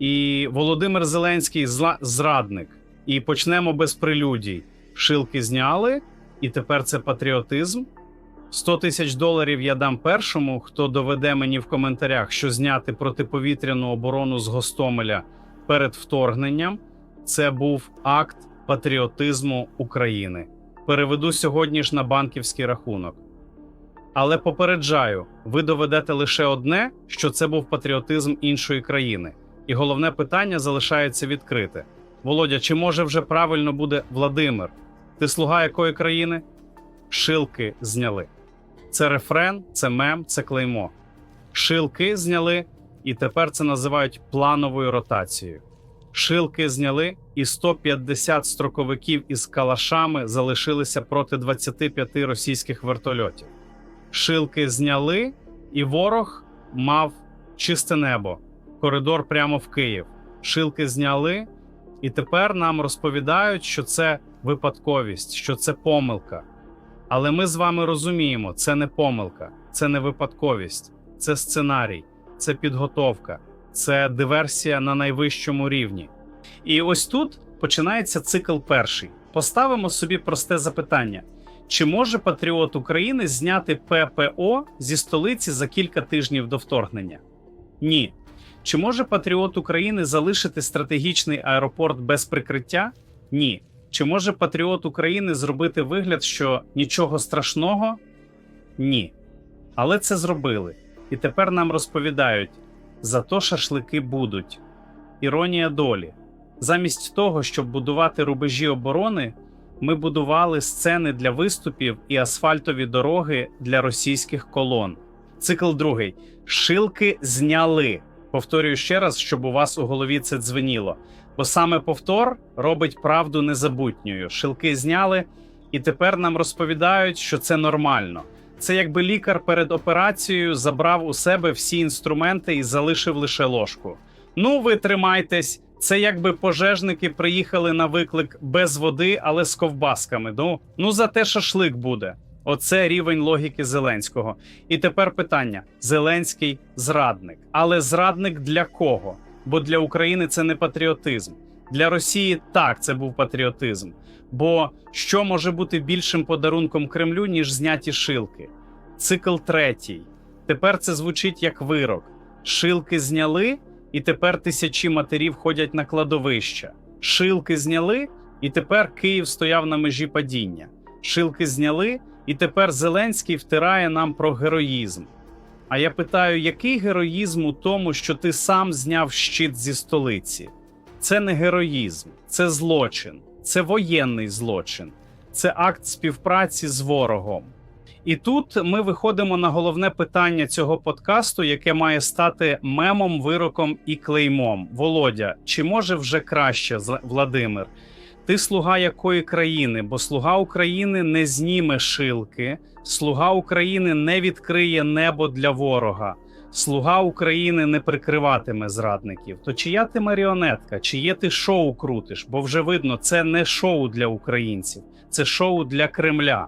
І Володимир Зеленський зла- зрадник. І почнемо без прелюдій. Шилки зняли, і тепер це патріотизм. 100 тисяч доларів я дам першому, хто доведе мені в коментарях, що зняти протиповітряну оборону з Гостомеля перед вторгненням. Це був акт патріотизму України. Переведу сьогодні ж на банківський рахунок. Але попереджаю, ви доведете лише одне, що це був патріотизм іншої країни. І головне питання залишається відкрите. Володя, чи може вже правильно буде Владимир? Ти слуга якої країни? Шилки зняли. Це рефрен, це мем, це клеймо. Шилки зняли, і тепер це називають плановою ротацією. Шилки зняли, і 150 строковиків із калашами залишилися проти 25 російських вертольотів. Шилки зняли, і ворог мав чисте небо, коридор прямо в Київ. Шилки зняли, і тепер нам розповідають, що це випадковість, що це помилка. Але ми з вами розуміємо, це не помилка, це не випадковість, це сценарій, це підготовка, це диверсія на найвищому рівні. І ось тут починається цикл перший. Поставимо собі просте запитання: чи може патріот України зняти ППО зі столиці за кілька тижнів до вторгнення? Ні. Чи може патріот України залишити стратегічний аеропорт без прикриття? Ні. Чи може патріот України зробити вигляд, що нічого страшного? Ні. Але це зробили. І тепер нам розповідають: зато шашлики будуть. Іронія долі. Замість того, щоб будувати рубежі оборони, ми будували сцени для виступів і асфальтові дороги для російських колон. Цикл другий. Шилки зняли. Повторюю ще раз, щоб у вас у голові це дзвеніло. Бо саме повтор робить правду незабутньою. Шилки зняли, і тепер нам розповідають, що це нормально. Це якби лікар перед операцією забрав у себе всі інструменти і залишив лише ложку. Ну, ви тримайтесь. Це якби пожежники приїхали на виклик без води, але з ковбасками. Ну, ну зате шашлик буде. Оце рівень логіки Зеленського. І тепер питання: Зеленський зрадник. Але зрадник для кого? Бо для України це не патріотизм. Для Росії так, це був патріотизм. Бо що може бути більшим подарунком Кремлю, ніж зняті шилки? Цикл третій. Тепер це звучить як вирок. Шилки зняли, і тепер тисячі матерів ходять на кладовища. Шилки зняли, і тепер Київ стояв на межі падіння. Шилки зняли, і тепер Зеленський втирає нам про героїзм. А я питаю, який героїзм у тому, що ти сам зняв щит зі столиці? Це не героїзм, це злочин, це воєнний злочин, це акт співпраці з ворогом. І тут ми виходимо на головне питання цього подкасту, яке має стати мемом, вироком і клеймом. Володя, чи може вже краще, Владимир? Ти слуга якої країни? Бо слуга України не зніме шилки, слуга України не відкриє небо для ворога. Слуга України не прикриватиме зрадників. То чия ти маріонетка, чиє ти шоу крутиш? Бо вже видно, це не шоу для українців, це шоу для Кремля.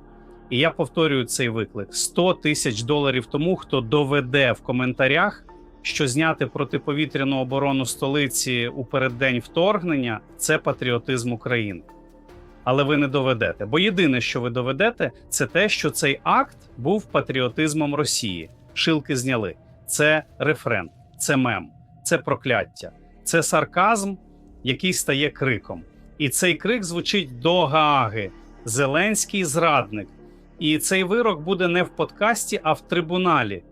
І я повторюю цей виклик: 100 тисяч доларів тому, хто доведе в коментарях, що зняти протиповітряну оборону столиці у переддень вторгнення це патріотизм України. Але ви не доведете. Бо єдине, що ви доведете, це те, що цей акт був патріотизмом Росії. Шилки зняли. Це рефрен, це мем, це прокляття, це сарказм, який стає криком. І цей крик звучить до Гааги. Зеленський зрадник. І цей вирок буде не в подкасті, а в трибуналі.